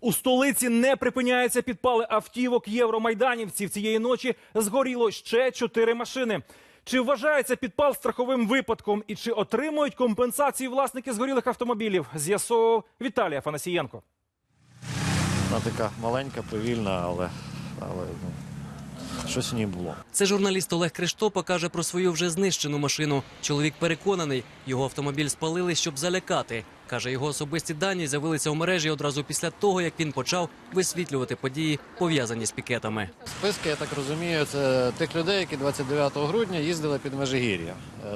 У столиці не припиняються підпали автівок євромайданівців. Цієї ночі згоріло ще чотири машини. Чи вважається підпал страховим випадком і чи отримують компенсації власники згорілих автомобілів? З'ясовував Віталій Афанасієнко. Вона така маленька, повільна, але, але ну, щось в ній було. Це журналіст Олег Криштопа каже про свою вже знищену машину. Чоловік переконаний, його автомобіль спалили, щоб залякати. Каже, його особисті дані з'явилися у мережі одразу після того, як він почав висвітлювати події, пов'язані з пікетами. Списки, я так розумію, це тих людей, які 29 грудня їздили під Межигір'я. Е,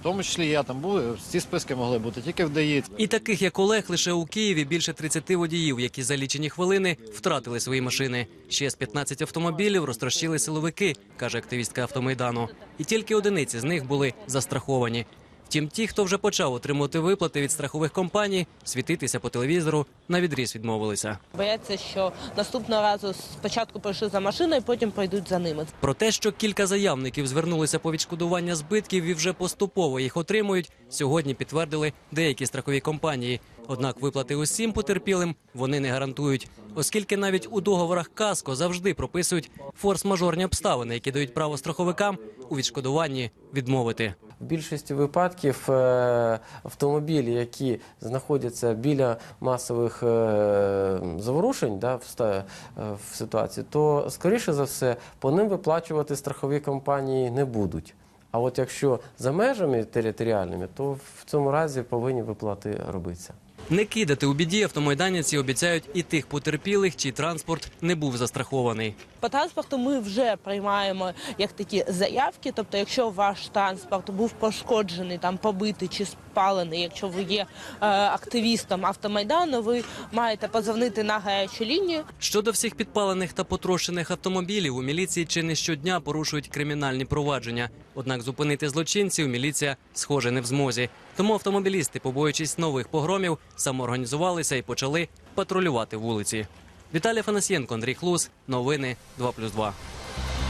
В тому числі я там був. Ці списки могли бути тільки в ДАІ. І таких, як Олег, лише у Києві більше 30 водіїв, які за лічені хвилини втратили свої машини. Ще з 15 автомобілів розтрощили силовики, каже активістка автомайдану. І тільки одиниці з них були застраховані. Втім, ті, хто вже почав отримувати виплати від страхових компаній, світитися по телевізору, на відріз відмовилися. Бояться, що наступного разу спочатку прийшли за машиною, потім прийдуть за ними. Про те, що кілька заявників звернулися по відшкодування збитків і вже поступово їх отримують, сьогодні підтвердили деякі страхові компанії. Однак виплати усім потерпілим вони не гарантують, оскільки навіть у договорах КАСКО завжди прописують форс-мажорні обставини, які дають право страховикам у відшкодуванні відмовити. В більшості випадків е, автомобілі, які знаходяться біля масових е, заворушень да, е, в ситуації, то скоріше за все по ним виплачувати страхові компанії не будуть. А от якщо за межами територіальними, то в цьому разі повинні виплати робитися. Не кидати у біді автомайданівці обіцяють і тих потерпілих, чий транспорт не був застрахований. По транспорту ми вже приймаємо як такі заявки. Тобто, якщо ваш транспорт був пошкоджений, там побитий чи спалений, якщо ви є е, активістом автомайдану, ви маєте позвонити на гарячу лінію. Щодо всіх підпалених та потрощених автомобілів, у міліції чи не щодня порушують кримінальні провадження. Однак зупинити злочинців міліція, схоже, не в змозі. Тому автомобілісти, побоюючись нових погромів, самоорганізувалися і почали патрулювати вулиці. Віталій Фанасьєнко, Андрій Хлус. Новини 2+,2.